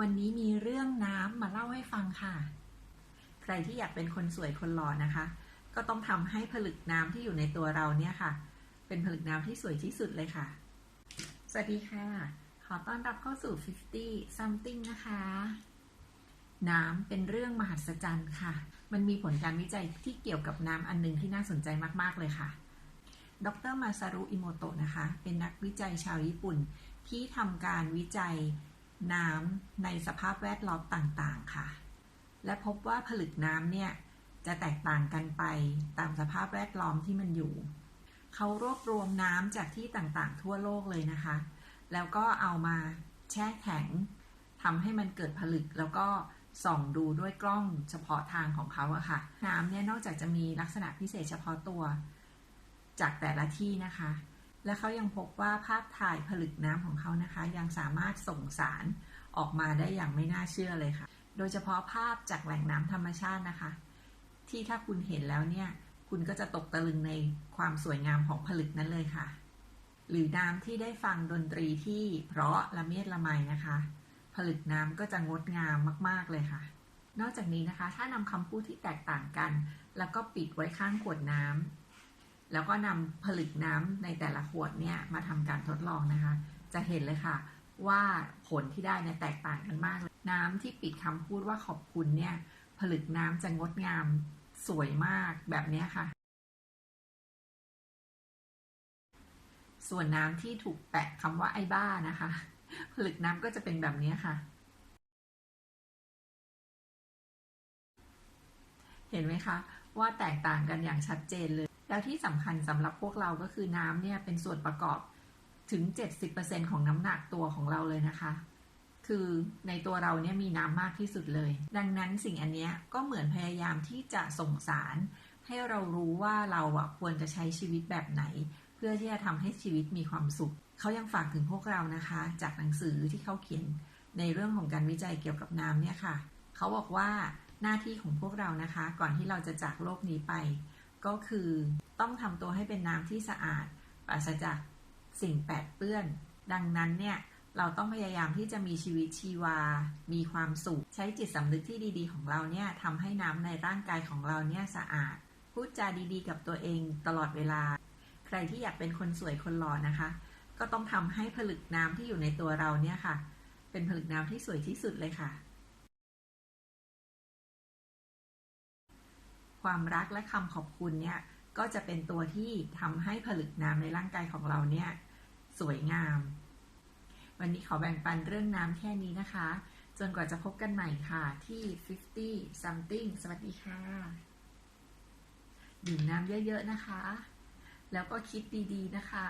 วันนี้มีเรื่องน้ำมาเล่าให้ฟังค่ะ ใครที่อยากเป็นคนสวยคนหล่อนะคะ ก็ต้องทำให้ผลึกน้ำที่อยู่ในตัวเราเนี่ยค่ะ เป็นผลึกน้ำที่สวยที่สุดเลยค่ะ สวัสดีค่ะ ขอต้อนรับเข้าสู่ 50 something นะคะ น้ำเป็นเรื่องมหัศจรรย์ค่ะ มันมีผลการวิจัยที่เกี่ยวกับน้ำอันหนึงที่น่าสนใจมากๆเลยค่ะ ดรมาซารุอิโมโตะนะคะ เป็นนักวิจัยชาวญี่ปุ่นที่ทำการวิจัย น้ำในสภาพแวดล้อมต่างๆค่ะ และพบว่าผลึกน้ำเนี่ยจะแตกต่างกันไปตามสภาพแวดล้อมที่มันอยู่ เขารวบรวมน้ำจากที่ต่างๆ ทั่วโลกเลยนะคะ แล้วก็เอามาแช่แข็งทำให้มันเกิดผลึกแล้วก็ส่องดูด้วยกล้องเฉพาะทางของเขาอะค่ะ น้ำเนี่ยนอกจากจะมีลักษณะพิเศษเฉพาะตัว จากแต่ละที่นะคะ และเขายังพบว่าภาพถ่ายผลึกน้ำของเขานะคะ ยังสามารถส่งสารออกมาได้อย่างไม่น่าเชื่อเลยค่ะ โดยเฉพาะภาพจากแหล่งน้ำธรรมชาตินะคะ ที่ถ้าคุณเห็นแล้วเนี่ย คุณก็จะตกตะลึงในความสวยงามของผลึกนั้นเลยค่ะ หรือน้ำที่ได้ฟังดนตรีที่เพราะละเมียดละไมนะคะ ผลึกน้ำก็จะงดงามมาก ๆเลยค่ะ นอกจากนี้นะคะ ถ้านำคำพูดที่แตกต่างกัน แล้วก็ปิดไว้ข้างขวดน้ำ แล้วก็นำผลึกน้ำในแต่ละขวดเนี่ยมาทำการทดลองนะคะ จะเห็นเลยค่ะ ว่าผลที่ได้เนี่ยแตกต่างกันมากเลยน้ำที่ปิดคำพูดว่าขอบคุณเนี่ย ผลึกน้ำจะงดงามสวยมากแบบนี้ค่ะ ส่วนน้ำที่ถูกแปะคำว่าไอ้บ้านะคะ ผลึกน้ำก็จะเป็นแบบนี้ค่ะ เห็นไหมคะ ว่าแตกต่างกันอย่างชัดเจนเลย แล้วที่สำคัญสำหรับพวกเราก็คือน้ำเนี่ยเป็นส่วนประกอบถึง 70%ของน้ำหนักตัวของเราเลยนะคะ คือในตัวเราเนี่ยมีน้ำมากที่สุดเลย ดังนั้นสิ่งอันเนี้ยก็เหมือนพยายามที่จะส่งสาร ให้เรารู้ว่าเราอะควรจะใช้ชีวิตแบบไหน เพื่อที่จะทำให้ชีวิตมีความสุข เขายังฝากถึงพวกเรานะคะ จากหนังสือที่เขาเขียนในเรื่องของการวิจัยเกี่ยวกับน้ำเนี่ยค่ะ เขาบอกว่าหน้าที่ของพวกเรานะคะ ก่อนที่เราจะจากโลกนี้ไป ก็คือต้องทำตัวให้เป็นน้ำที่สะอาดปราศจากสิ่งแปดเปื้อน ดังนั้นเนี่ยเราต้องพยายามที่จะมีชีวิตชีวา มีความสุข ใช้จิตสำนึกที่ดีๆ ของเราเนี่ยทำให้น้ำในร่างกายของเราเนี่ยสะอาด พูดจาดีๆ กับตัวเองตลอดเวลา ใครที่อยากเป็นคนสวยคนหล่อนะคะ ก็ต้องทำให้ผลึกน้ำที่อยู่ในตัวเราเนี่ยค่ะ เป็นผลึกน้ำที่สวยที่สุดเลยค่ะ ความรักและคำขอบคุณเนี่ยก็จะเป็นตัวที่ทำให้ผลึกน้ำในร่างกายของเราเนี่ยสวยงาม วันนี้ขอแบ่งปันเรื่องน้ำแค่นี้นะคะ จนกว่าจะพบกันใหม่ค่ะที่ 50 something สวัสดีค่ะดื่มน้ำเยอะๆนะคะ แล้วก็คิดดีๆนะคะ